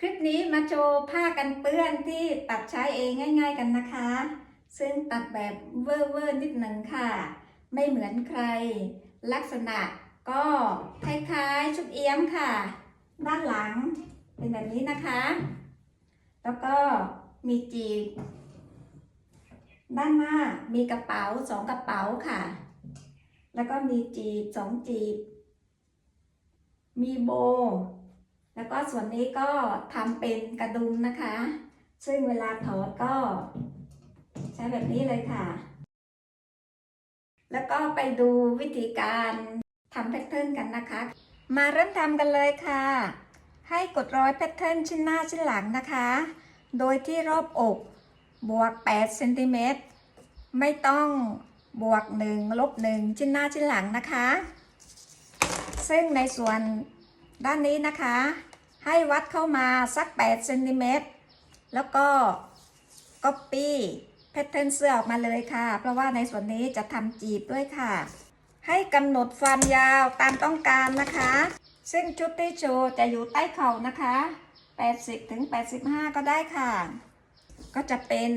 คลิปนี้มาโชว์ผ้ากันเปื้อนที่ตัดใช้เองง่าย ๆกันนะคะ ซึ่งตัดแบบเวอร์เวอร์นิดหนึ่งค่ะ ไม่เหมือนใคร ลักษณะก็คล้ายๆชุดเอี้ยมค่ะ ด้านหลังเป็นแบบนี้นะคะ แล้วก็มีจีบ ด้านหน้ามีกระเป๋าสองกระเป๋าค่ะ แล้วก็มีจีบสองจีบ มีโบ แล้วก็ส่วนนี้ก็ทำเป็นกระดุมนะคะ ซึ่งเวลาถอดก็ใช้แบบนี้เลยค่ะ แล้วก็ไปดูวิธีการทำแพทเทิร์นกันนะคะ มาเริ่มทำกันเลยค่ะ ให้กดรอยแพทเทิร์นชิ้นหน้าชิ้นหลังนะคะ โดยที่รอบอกบวก8เซนติเมตรไม่ต้องบวก1ลบ1ชิ้นหน้าชิ้นหลังนะคะ ซึ่งในส่วนด้านนี้นะคะ ให้วัดเข้ามาสัก8เซนติเมตรแล้วก็ Copy แพทเทิร์นเสื้อออกมาเลยค่ะ เพราะว่าในส่วนนี้จะทำจีบด้วยค่ะ ให้กำหนดความยาวตามต้องการนะคะ ซึ่งชุดที่โชว์จะอยู่ใต้เข่านะคะ 80ถึง85 ก็ได้ค่ะ ก็จะเป็น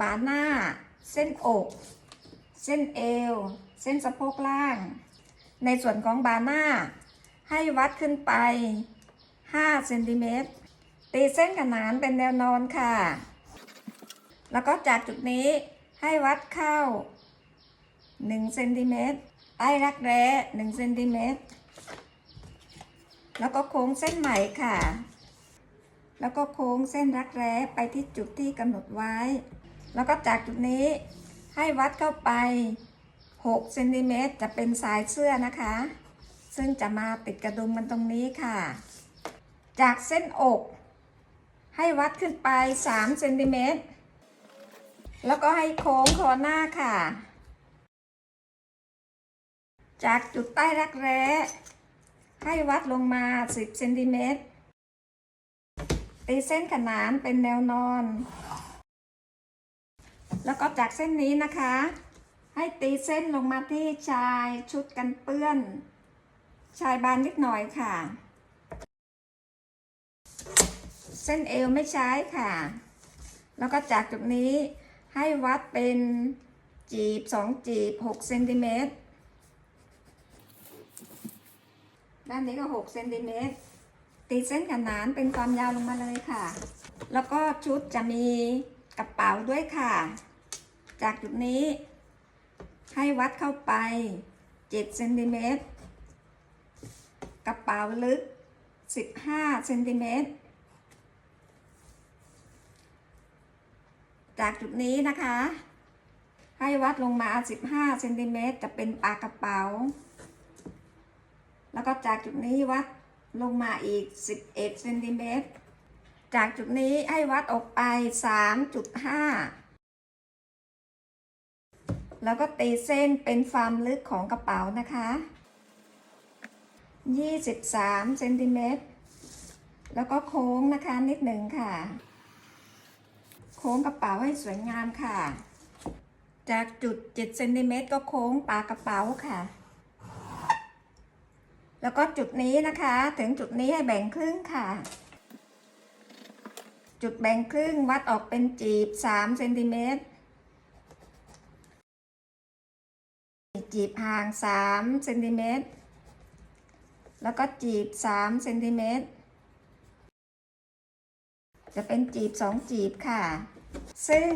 บาหน้า เส้นอก เส้นเอว เส้นสะโพกล่าง ในส่วนของบาหน้า ให้วัดขึ้นไป 5เซนติเมตรตีเส้นขนานเป็นแนวนอนค่ะ แล้วก็จากจุดนี้ให้วัดเข้า1เซนติเมตรใต้รักแร้1เซนติเมตรแล้วก็โค้งเส้นใหม่ค่ะ แล้วก็โค้งเส้นรักแร้ไปที่จุดที่กำหนดไว้ แล้วก็จากจุดนี้ให้วัดเข้าไป6เซนติเมตรจะเป็นสายเสื้อนะคะ ซึ่งจะมาติดกระดุมมันตรงนี้ค่ะ จากเส้นอก ให้วัดขึ้นไป 3 เซนติเมตร แล้วก็ให้โค้งคอหน้าค่ะ จากจุดใต้รักแร้ ให้วัดลงมา 10 เซนติเมตร ตีเส้นขนานเป็นแนวนอน แล้วก็จากเส้นนี้นะคะ ให้ตีเส้นลงมาที่ชายชุดกันเปื้อน ชายบานนิดหน่อยค่ะ เส้นเอวไม่ใช้ค่ะ แล้วก็จากจุดนี้ให้วัดเป็นจีบสองจีบ6เซนติเมตรด้านนี้ก็6เซนติเมตรตีเส้นขนานเป็นความยาวลงมาเลยค่ะ แล้วก็ชุดจะมีกระเป๋าด้วยค่ะ จากจุดนี้ ให้วัดเข้าไป7เซนติเมตรกระเป๋าลึก15เซนติเมตร จากจุดนี้นะคะ ให้วัดลงมา 15เซนติเมตรจะเป็นปากกระเป๋า แล้วก็จากจุดนี้วัดลงมาอีก 11เซนติเมตร จากจุดนี้ให้วัดออกไป 3.5 แล้วก็ตีเส้นเป็นความลึกของกระเป๋านะคะ 23เซนติเมตร แล้วก็โค้งนะคะนิดหนึ่งค่ะ โค้งกระเป๋าให้สวยงามค่ะ จากจุด 7 เซนติเมตรก็โค้งปากกระเป๋าค่ะ แล้วก็จุดนี้นะคะ ถึงจุดนี้ให้แบ่งครึ่งค่ะ จุดแบ่งครึ่งวัดออกเป็นจีบ 3 เซนติเมตรจีบห่าง 3 เซนติเมตร แล้วก็จีบ 3 เซนติเมตร จะเป็นจีบ 2 จีบค่ะ ซึ่ง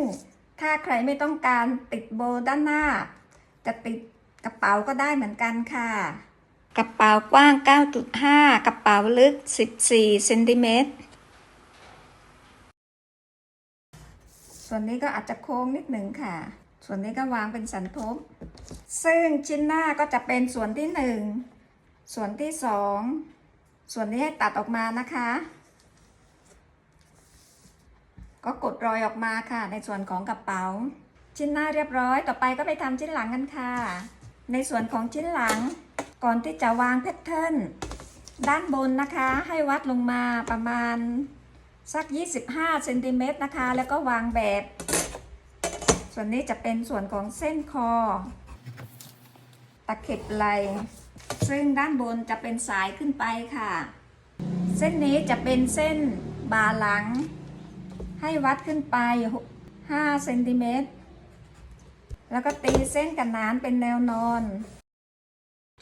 ถ้าใครไม่ต้องการติดโบด้านหน้า จะติดกระเป๋าก็ได้เหมือนกันค่ะ กระเป๋ากว้าง 9.5 กระเป๋าลึก 14เซนติเมตร ส่วนนี้ก็อาจจะโค้งนิดหนึ่งค่ะ ส่วนนี้ก็วางเป็นสันทบ ซึ่งชิ้นหน้าก็จะเป็นส่วนที่หนึ่งส่วนที่สองส่วนนี้ให้ตัดออกมานะคะ ก็กดรอยออกมาค่ะ ในส่วนของกระเป๋า ชิ้นหน้าเรียบร้อย ต่อไปก็ไปทำชิ้นหลังกันค่ะ ในส่วนของชิ้นหลัง ก่อนที่จะวางแพทเทิร์นด้านบนนะคะ ให้วัดลงมาประมาณสัก 25เซนติเมตรนะคะ แล้วก็วางแบบ ส่วนนี้จะเป็นส่วนของเส้นคอ ตะเข็บไหลซึ่งด้านบนจะเป็นสายขึ้นไปค่ะ เส้นนี้จะเป็นเส้นบาหลัง ให้วัดขึ้นไป5เซนติเมตร แล้วก็ตีเส้นกันนานเป็นแนวนอน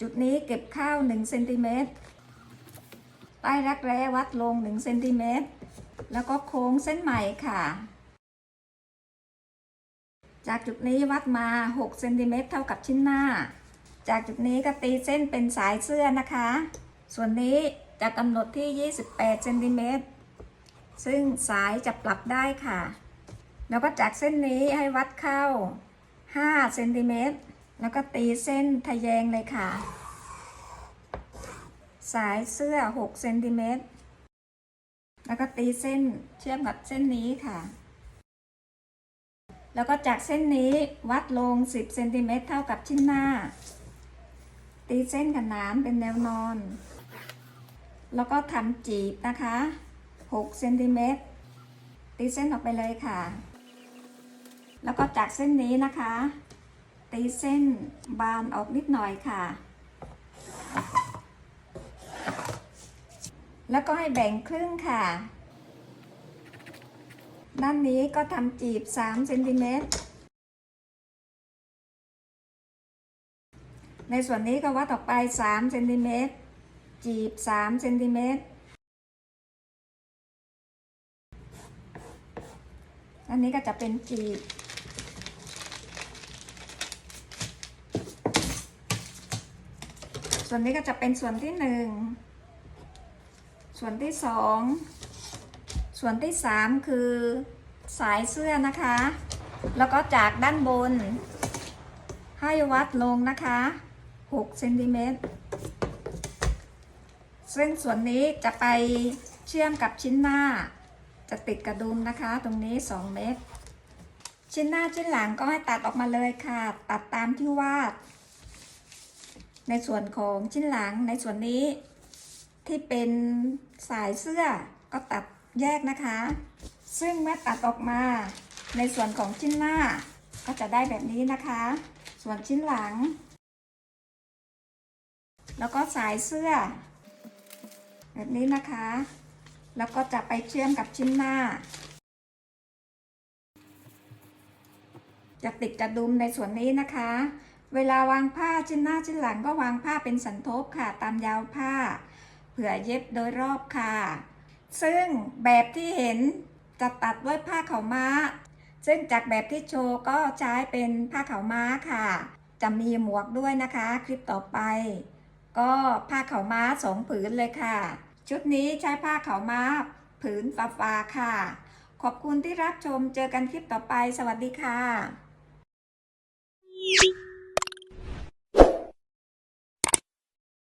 จุดนี้เก็บข้าว1เซนติเมตร ใต้รักแร้วัดลง1เซนติเมตร แล้วก็โค้งเส้นใหม่ค่ะ จากจุดนี้วัดมา6เซนติเมตรเท่ากับชิ้นหน้า จากจุดนี้ก็ตีเส้นเป็นสายเสื้อนะคะ ส่วนนี้จะกำหนดที่ 28เซนติเมตร ซึ่งสายจะปรับได้ค่ะ แล้วก็จากเส้นนี้ให้วัดเข้า5เซนติเมตรแล้วก็ตีเส้นทะแยงเลยค่ะ สายเสื้อ6เซนติเมตรแล้วก็ตีเส้นเชื่อมกับเส้นนี้ค่ะ แล้วก็จากเส้นนี้วัดลง 10เซนติเมตรเท่ากับชิ้นหน้า ตีเส้นขนานเป็นแนวนอน แล้วก็ทำจีบนะคะ 6เซนติเมตรตีเส้นออกไปเลยค่ะ แล้วก็จากเส้นนี้นะคะ ตีเส้นบานออกนิดหน่อยค่ะ แล้วก็ให้แบ่งครึ่งค่ะ ด้านนี้ก็ทำจีบ3เซนติเมตรในส่วนนี้ก็วัดออกไป3เซนติเมตรจีบ3เซนติเมตร อันนี้ก็จะเป็นจีส่วนนี้ก็จะเป็นส่วนที่หนึ่ง ส่วนที่สอง ส่วนที่สามคือสายเสื้อนะคะ แล้วก็จากด้านบน ให้วัดลงนะคะ6เซนติเมตรซึ่งส่วนนี้จะไปเชื่อมกับชิ้นหน้า จะติดกระดุมนะคะ ตรงนี้ 2 เมตร ชิ้นหน้าชิ้นหลังก็ให้ตัดออกมาเลยค่ะ ตัดตามที่วาด ในส่วนของชิ้นหลังในส่วนนี้ ที่เป็นสายเสื้อก็ตัดแยกนะคะ ซึ่งเมื่อตัดออกมาในส่วนของชิ้นหน้า ก็จะได้แบบนี้นะคะ ส่วนชิ้นหลัง แล้วก็สายเสื้อ แบบนี้นะคะ แล้วก็จะไปเชื่อมกับชิ้นหน้า จะติดกระดุมในส่วนนี้นะคะ เวลาวางผ้าชิ้นหน้าชิ้นหลังก็วางผ้าเป็นสันทบค่ะตามยาวผ้า เผื่อเย็บโดยรอบค่ะ ซึ่งแบบที่เห็นจะตัดด้วยผ้าขาวม้า ซึ่งจากแบบที่โชว์ก็ใช้เป็นผ้าขาวม้าค่ะ จะมีหมวกด้วยนะคะ คลิปต่อไป ก็ผ้าขาวม้าสองผืนเลยค่ะ ชุดนี้ใช้ผ้าขาวม้า ผืนฟ้าค่ะ ขอบคุณที่รับชมเจอกันคลิปต่อไปสวัสดีค่ะ